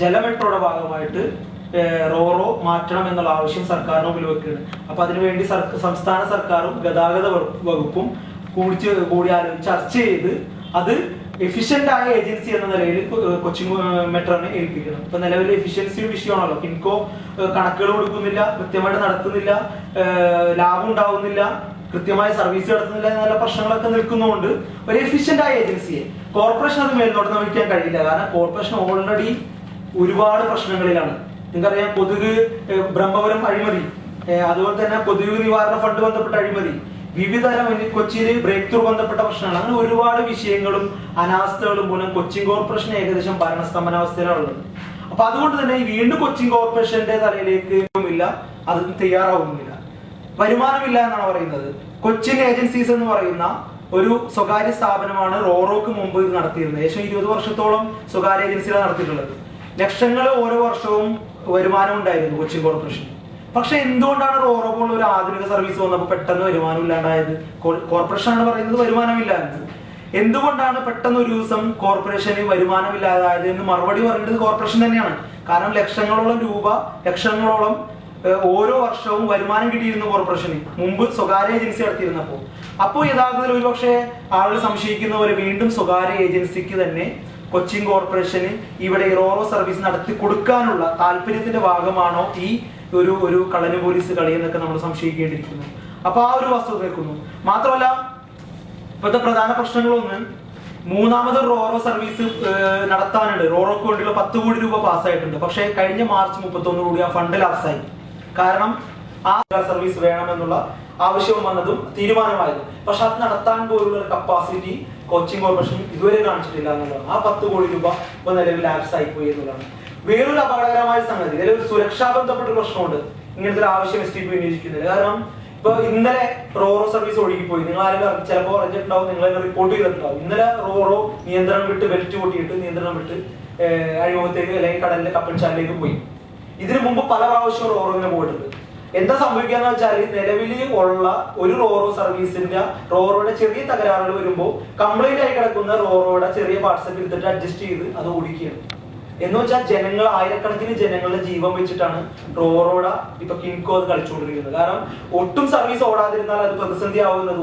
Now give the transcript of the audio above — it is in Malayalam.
ജലമെട്രോയുടെ ഭാഗമായിട്ട് റോറോ മാറ്റണം എന്നുള്ള ആവശ്യം സർക്കാരിന് മുമ്പിൽ വെക്കുകയാണ്. അപ്പൊ അതിനുവേണ്ടി സംസ്ഥാന സർക്കാരും ഗതാഗത വകുപ്പും കൂടി കൂടി ആലോചിച്ച് ചർച്ച ചെയ്ത് അത് എഫിഷ്യന്റ് ആയ ഏജൻസി എന്ന നിലയിൽ കൊച്ചി കൊച്ചിൻ മെട്രോനെ ഏൽപ്പിക്കണം. ഇപ്പൊ നിലവിൽ എഫിഷ്യൻസി വിഷയമാണല്ലോ ഏഹ് കണക്കുകൾ കൊടുക്കുന്നില്ല കൃത്യമായിട്ട് നടത്തുന്നില്ല ലാഭം ഉണ്ടാവുന്നില്ല കൃത്യമായ സർവീസ് നടത്തുന്നില്ല എന്നുള്ള പ്രശ്നങ്ങളൊക്കെ നിൽക്കുന്നതുകൊണ്ട് ഒരു എഫിഷ്യന്റ് ആയ ഏജൻസിയെ കോർപ്പറേഷൻ അത് മേൽനോട്ടം വഹിക്കാൻ കഴിയില്ല. കാരണം കോർപ്പറേഷൻ ഓൾറെഡി ഒരുപാട് പ്രശ്നങ്ങളിലാണ്. നിങ്ങൾക്കറിയാം കൊതുക് ബ്രഹ്മപുരം അഴിമതി അതുപോലെ തന്നെ കൊതുക് നിവാരണ ഫണ്ട് ബന്ധപ്പെട്ട അഴിമതി വിവിധ തരം കൊച്ചിയിൽ ബ്രേക്ക് ത്രൂ ബന്ധപ്പെട്ട പ്രശ്നങ്ങൾ അങ്ങനെ ഒരുപാട് വിഷയങ്ങളും അനാസ്ഥകളും മൂലം കൊച്ചിൻ കോർപ്പറേഷൻ ഏകദേശം ഭരണസ്തംഭനാവസ്ഥയിലാണുള്ളത് അപ്പൊ അതുകൊണ്ട് തന്നെ വീണ്ടും കൊച്ചിൻ കോർപ്പറേഷന്റെ തലയിലേക്ക് ഇല്ല അത് തയ്യാറാവുന്നില്ല. വരുമാനമില്ല എന്നാണ് പറയുന്നത്. കൊച്ചിൻ ഏജൻസീസ് എന്ന് പറയുന്ന ഒരു സ്വകാര്യ സ്ഥാപനമാണ് റോറോക്ക് മുമ്പ് ഇത് നടത്തിയിരുന്നത്. ഏകദേശം ഇരുപത് വർഷത്തോളം സ്വകാര്യ ഏജൻസികൾ നടത്തിയിട്ടുള്ളത്. ലക്ഷങ്ങൾ ഓരോ വർഷവും വരുമാനം ഉണ്ടായിരുന്നു കൊച്ചിൻ കോർപ്പറേഷൻ. പക്ഷെ എന്തുകൊണ്ടാണ് റോറോ പോലുള്ള ഒരു ആധുനിക സർവീസ് വന്നപ്പോൾ പെട്ടെന്ന് വരുമാനം ഇല്ലാണ്ടായത്? കോർപ്പറേഷൻ ആണ് പറയുന്നത് വരുമാനമില്ല എന്ന്. എന്തുകൊണ്ടാണ് പെട്ടെന്ന് ഒരു ദിവസം കോർപ്പറേഷന് വരുമാനമില്ലാതായത് എന്ന് മറുപടി പറയേണ്ടത് കോർപ്പറേഷൻ തന്നെയാണ്. കാരണം ലക്ഷങ്ങളോളം രൂപ ലക്ഷങ്ങളോളം ഓരോ വർഷവും വരുമാനം കിട്ടിയിരുന്നു കോർപ്പറേഷന്. മുമ്പ് സ്വകാര്യ ഏജൻസി നടത്തിയിരുന്നപ്പോൾ അപ്പോൾ യഥാർത്ഥത്തിൽ ഒരുപക്ഷെ ആളുകൾ സംശയിക്കുന്ന പോലെ വീണ്ടും സ്വകാര്യ ഏജൻസിക്ക് തന്നെ കൊച്ചിൻ കോർപ്പറേഷന് ഇവിടെ റോറോ സർവീസ് നടത്തി കൊടുക്കാനുള്ള താല്പര്യത്തിന്റെ ഭാഗമാണോ ഈ ഒരു ഒരു കളന് പോലീസ് കളി എന്നൊക്കെ നമ്മൾ സംശയിക്കേണ്ടിയിരിക്കുന്നു. അപ്പൊ ആ ഒരു വസ്തുത നിൽക്കുന്നു മാത്രമല്ല ഇപ്പോഴത്തെ പ്രധാന പ്രശ്നങ്ങളൊന്ന് മൂന്നാമത് റോറോ സർവീസ് നടത്താനുണ്ട്. റോറോക്ക് വേണ്ടിയുള്ള പത്ത് കോടി രൂപ പാസ്സായിട്ടുണ്ട്. പക്ഷേ കഴിഞ്ഞ മാർച്ച് മുപ്പത്തൊന്ന് കൂടി ആ ഫണ്ട് ലാപ്സായി കാരണം ആ സർവീസ് വേണമെന്നുള്ള ആവശ്യം വന്നതും തീരുമാനമായത് പക്ഷെ അത് നടത്താൻ പോലുള്ള ഒരു കപ്പാസിറ്റി കോച്ചിങ് കോർപ്പറേഷൻ ഇതുവരെ കാണിച്ചിട്ടില്ല എന്നുള്ളതാണ്. ആ പത്ത് കോടി രൂപ ഇപ്പൊ നിലവിൽ ആയി പോയി എന്നുള്ളതാണ്. വേറൊരു അപകടകരമായ സംഗതി ഇതിൽ ഒരു സുരക്ഷാ ബന്ധപ്പെട്ട പ്രശ്നമുണ്ട്. ഇങ്ങനത്തെ ഒരു ആവശ്യം എസ് ടി പി വിനിയോഗിക്കുന്നില്ല കാരണം ഇപ്പൊ ഇന്നലെ റോറോ സർവീസ് ഒഴുകിപ്പോയി. നിങ്ങൾ ആരെങ്കിലും ചിലപ്പോൾ അറിഞ്ഞിട്ടുണ്ടാവും നിങ്ങൾ റിപ്പോർട്ട് ചെയ്തിട്ടുണ്ടാവും. ഇന്നലെ റോറോ നിയന്ത്രണം വിട്ട് വെൽറ്റ് പൊട്ടിയിട്ട് നിയന്ത്രണം വിട്ട് അഴിമുഖത്തേക്ക് അല്ലെങ്കിൽ കപ്പൽ ചാലിലേക്ക് പോയി. ഇതിനു മുമ്പ് പല പ്രാവശ്യവും റോറോ ഇങ്ങനെ പോയിട്ടുണ്ട്. എന്താ സംഭവിക്കാന്ന് വെച്ചാൽ നിലവിൽ ഉള്ള ഒരു റോറോ സർവീസിന്റെ റോറോയുടെ ചെറിയ തകരാറുകൾ വരുമ്പോൾ കംപ്ലൈന്റ് ആയി കിടക്കുന്ന റോറോയുടെ ചെറിയ പാർട്സ് ഒക്കെ എടുത്തിട്ട് അഡ്ജസ്റ്റ് ചെയ്ത് അത് ഓടിക്കുകയാണ്. എന്ന് വെച്ചാൽ ജനങ്ങൾ ആയിരക്കണക്കിന് ജനങ്ങളുടെ ജീവൻ വെച്ചിട്ടാണ് റോറോയുടെ ഇപ്പൊ കിൻകോ അത് കളിച്ചുകൊണ്ടിരിക്കുന്നത്. കാരണം ഒട്ടും സർവീസ് ഓടാതിരുന്നാൽ അത് പ്രതിസന്ധി ആവുന്നത്